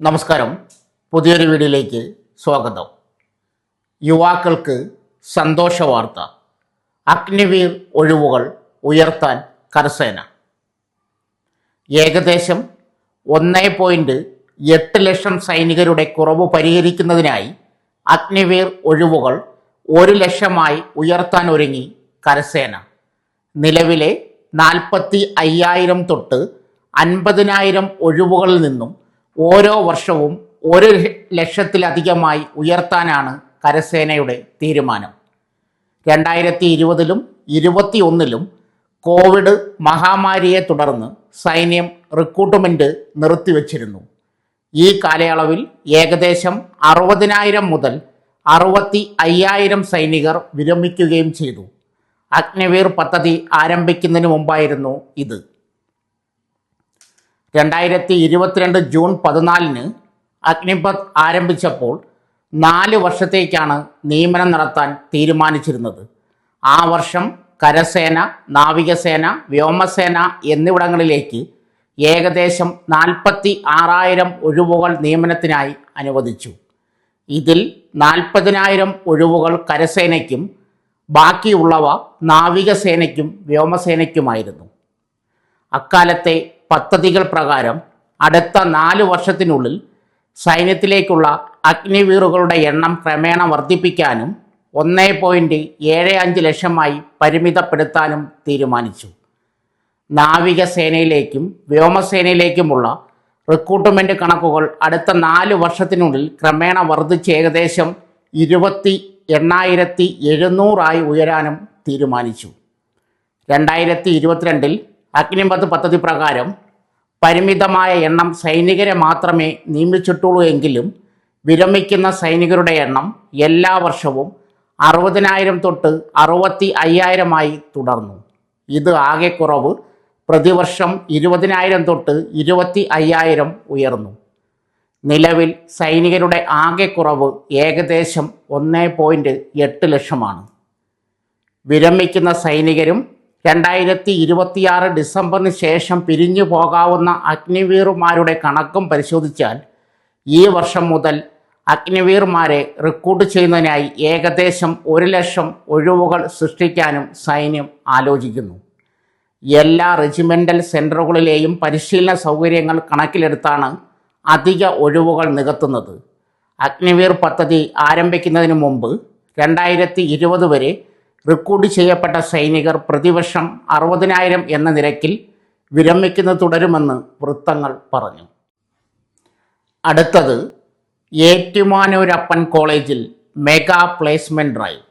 നമസ്കാരം. പുതിയൊരു വീഡിയോയിലേക്ക് സ്വാഗതം. യുവാക്കൾക്ക് സന്തോഷ വാർത്ത അഗ്നിവീർ ഒഴിവുകൾ ഉയർത്താൻ കരസേന. ഏകദേശം ഒന്നേ പോയിന്റ് എട്ട് ലക്ഷം സൈനികരുടെ കുറവ് പരിഹരിക്കുന്നതിനായി അഗ്നിവീർ ഒഴിവുകൾ ഒരു ലക്ഷമായി ഉയർത്താൻ ഒരുങ്ങി കരസേന. നിലവിലെ നാൽപ്പത്തി അയ്യായിരം തൊട്ട് അൻപതിനായിരം ഒഴിവുകളിൽ നിന്നും ഓരോ വർഷവും ഒരു ലക്ഷത്തിലധികമായി ഉയർത്താനാണ് കരസേനയുടെ തീരുമാനം. രണ്ടായിരത്തി ഇരുപതിലും ഇരുപത്തി ഒന്നിലും കോവിഡ് മഹാമാരിയെ തുടർന്ന് സൈന്യം റിക്രൂട്ട്മെന്റ് നിർത്തിവച്ചിരുന്നു. ഈ കാലയളവിൽ ഏകദേശം അറുപതിനായിരം മുതൽ അറുപത്തി അയ്യായിരം സൈനികർ വിരമിക്കുകയും ചെയ്തു. അഗ്നിവീർ പദ്ധതി ആരംഭിക്കുന്നതിന് മുമ്പായിരുന്നു ഇത്. രണ്ടായിരത്തി ഇരുപത്തിരണ്ട് ജൂൺ പതിനാലിന് അഗ്നിപത് ആരംഭിച്ചപ്പോൾ നാല് വർഷത്തേക്കാണ് നിയമനം നടത്താൻ തീരുമാനിച്ചിരുന്നത്. ആ വർഷം കരസേന നാവികസേന വ്യോമസേന എന്നിവിടങ്ങളിലേക്ക് ഏകദേശം നാൽപ്പത്തി ആറായിരം ഒഴിവുകൾ നിയമനത്തിനായി അനുവദിച്ചു. ഇതിൽ നാൽപ്പതിനായിരം ഒഴിവുകൾ കരസേനയ്ക്കും ബാക്കിയുള്ളവ നാവികസേനയ്ക്കും വ്യോമസേനയ്ക്കുമായിരുന്നു. അക്കാലത്തെ പദ്ധതികൾ പ്രകാരം അടുത്ത നാല് വർഷത്തിനുള്ളിൽ സൈന്യത്തിലേക്കുള്ള അഗ്നിവീറുകളുടെ എണ്ണം ക്രമേണ വർദ്ധിപ്പിക്കാനും ഒന്നേ പോയിന്റ് ഏഴ് അഞ്ച് ലക്ഷമായി പരിമിതപ്പെടുത്താനും തീരുമാനിച്ചു. നാവികസേനയിലേക്കും വ്യോമസേനയിലേക്കുമുള്ള റിക്രൂട്ട്മെന്റ് കണക്കുകൾ അടുത്ത നാല് വർഷത്തിനുള്ളിൽ ക്രമേണ വർദ്ധിച്ച് ഏകദേശം ഇരുപത്തി എണ്ണായിരത്തി എഴുന്നൂറായി ഉയരാനും തീരുമാനിച്ചു. രണ്ടായിരത്തി ഇരുപത്തിരണ്ടിൽ അഗ്നിപത് പദ്ധതി പ്രകാരം പരിമിതമായ എണ്ണം സൈനികരെ മാത്രമേ നിയമിച്ചിട്ടുള്ളൂ എങ്കിലും വിരമിക്കുന്ന സൈനികരുടെ എണ്ണം എല്ലാ വർഷവും അറുപതിനായിരം തൊട്ട് അറുപത്തി അയ്യായിരമായി തുടർന്നു. ഇത് ആകെ കുറവ് പ്രതിവർഷം ഇരുപതിനായിരം തൊട്ട് ഇരുപത്തി അയ്യായിരം ഉയർന്നു. നിലവിൽ സൈനികരുടെ ആകെ കുറവ് ഏകദേശം ഒന്ന് പോയിന്റ് എട്ട് ലക്ഷമാണ്. വിരമിക്കുന്ന സൈനികരും രണ്ടായിരത്തി ഇരുപത്തിയാറ് ഡിസംബറിന് ശേഷം പിരിഞ്ഞു പോകാവുന്ന അഗ്നിവീറുമാരുടെ കണക്കും പരിശോധിച്ചാൽ ഈ വർഷം മുതൽ അഗ്നിവീർമാരെ റിക്രൂട്ട് ചെയ്യുന്നതിനായി ഏകദേശം ഒരു ലക്ഷം ഒഴിവുകൾ സൃഷ്ടിക്കാനും സൈന്യം ആലോചിക്കുന്നു. എല്ലാ റെജിമെന്റൽ സെന്ററുകളിലെയും പരിശീലന സൗകര്യങ്ങൾ കണക്കിലെടുത്താണ് അധിക ഒഴിവുകൾ നികത്തുന്നത്. അഗ്നിവീർ പദ്ധതി ആരംഭിക്കുന്നതിന് മുമ്പ് രണ്ടായിരത്തി ഇരുപത് വരെ റിക്രൂട്ട് ചെയ്യപ്പെട്ട സൈനികർ പ്രതിവർഷം അറുപതിനായിരം എന്ന നിരക്കിൽ വിരമിക്കുന്നത് തുടരുമെന്ന് വൃത്തങ്ങൾ പറഞ്ഞു. അടുത്തത് ഏറ്റുമാനൂരപ്പൻ കോളേജിൽ mega placement drive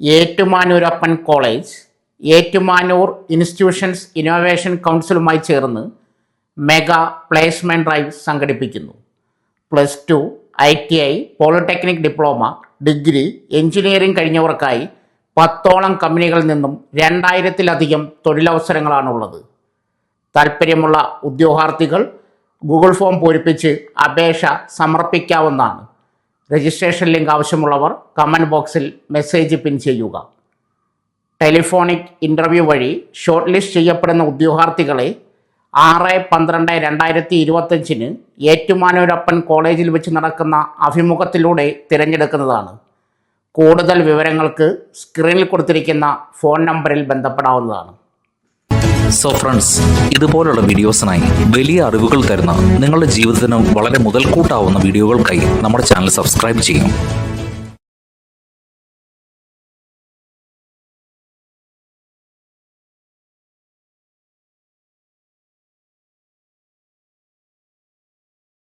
Ettumanoorappan college Ettumanoor institutions innovation കൗൺസിലുമായി ചേർന്ന് മെഗാ പ്ലേസ്മെന്റ് ഡ്രൈവ് സംഘടിപ്പിക്കുന്നു. Plus two I T I polytechnic diploma degree engineering കഴിഞ്ഞവർക്കായി പത്തോളം കമ്പനികളിൽ നിന്നും രണ്ടായിരത്തിലധികം തൊഴിലവസരങ്ങളാണുള്ളത്. താല്പര്യമുള്ള ഉദ്യോഗാർത്ഥികൾ ഗൂഗിൾ ഫോം പൂരിപ്പിച്ച് അപേക്ഷ സമർപ്പിക്കാവുന്നതാണ്. രജിസ്ട്രേഷൻ ലിങ്ക് ആവശ്യമുള്ളവർ കമന്റ് ബോക്സിൽ മെസ്സേജ് പിൻ ചെയ്യുക. ടെലിഫോണിക് ഇന്റർവ്യൂ വഴി ഷോർട്ട് ലിസ്റ്റ് ചെയ്യപ്പെടുന്ന ഉദ്യോഗാർത്ഥികളെ ആറ് പന്ത്രണ്ട് രണ്ടായിരത്തി ഇരുപത്തഞ്ചിന് ഏറ്റുമാനൂരപ്പൻ കോളേജിൽ വെച്ച് നടക്കുന്ന അഭിമുഖത്തിലൂടെ തിരഞ്ഞെടുക്കുന്നതാണ്. കൂടുതൽ വിവരങ്ങൾക്ക് സ്ക്രീനിൽ കൊടുത്തിരിക്കുന്ന ഫോൺ നമ്പറിൽ ബന്ധപ്പെടാവുന്നതാണ്. സോ ഫ്രണ്ട്സ് ഇതുപോലുള്ള വീഡിയോസിനായി വലിയ അറിവുകൾ തരുന്ന നിങ്ങളുടെ ജീവിതത്തിന് വളരെ മുതൽക്കൂട്ടാവുന്ന വീഡിയോകൾക്കായി നമ്മുടെ ചാനൽ സബ്സ്ക്രൈബ് ചെയ്യും.